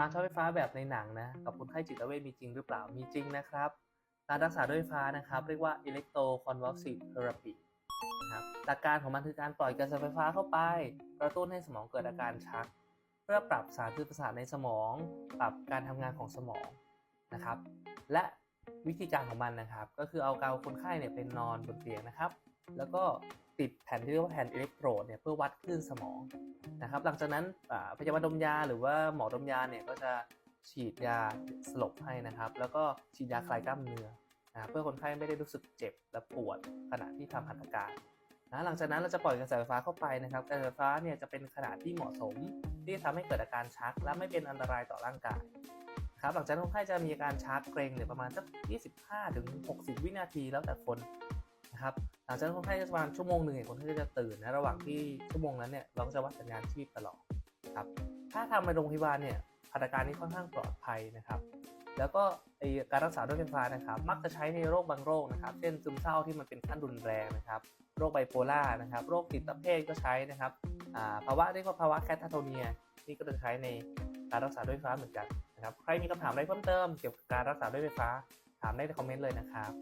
การช็อตไฟฟ้าแบบในหนังนะกับคนไข้จิตเวชมีจริงหรือเปล่ามีจริงนะครับการรักษาด้วยไฟฟ้านะครับ เรียกว่า electroconvulsive therapy นะครับหลักการของมันคือการปล่อยกระแสไฟฟ้าเข้าไป กระตุ้นให้สมองเกิดอาการชัก เพื่อปรับสารสื่อประสาทในสมอง ปรับการทำงานของสมองนะครับ และวิธีการของมันนะครับ ก็คือเอาเกาคนไข้เนี่ยเป็นนอนบนเตียงนะครับ แล้วก็ ติดแผ่นที่เรียกว่าแผ่นอิเล็กโทรดเนี่ยเพื่อวัดคลื่นสมองนะครับ หลังจากนั้นพยาบาลดมยาหรือว่าหมอดมยาเนี่ยก็จะฉีดยาสลบให้นะครับ แล้วก็ฉีดยาคลายกล้ามเนื้อนะเพื่อคนไข้ไม่ได้รู้สึกเจ็บและปวดขณะที่ทำหัตถการนะหลังจากนั้นเราจะปล่อยกระแสไฟฟ้าเข้าไปนะครับกระแสไฟฟ้าเนี่ยจะเป็นขนาดที่เหมาะสมที่จะทำให้เกิดอาการชัก และไม่เป็นอันตรายต่อร่างกายครับหลังจากนั้นคนไข้จะมีอาการชักเกร็งเนี่ยประมาณสัก 25-60 วินาทีแล้วแต่คน นะครับหลังจากนั้นคนไข้จะประมาณชั่วโมงหนึ่งเนี่ยคนไข้ก็จะตื่นนะระหว่างที่ชั่วโมงนั้นเนี่ยเราก็จะวัดสัญญาณชีพตลอดครับถ้าทำในโรงพยาบาลเนี่ยหัตถการนี้ค่อนข้างปลอดภัยนะครับแล้วก็การรักษาด้วยไฟฟ้านะครับมักจะใช้ในโรคบางโรคนะครับ เช่นซึมเศร้าที่มันเป็นขั้นรุนแรงนะครับ โรคไบโพล่านะครับ โรคจิดตเภทก็ใช้นะครับภาวะเรียกว่าภาวะแคทาโทเนียนี่ก็จะใช้ในการรักษาด้วยไฟฟ้าเหมือนกันนะครับ ใครมีคำถามอะไรเพิ่มเติมเกี่ยวกับการรักษาด้วยไฟฟ้าถามได้ในคอมเมนต์เลยนะครับ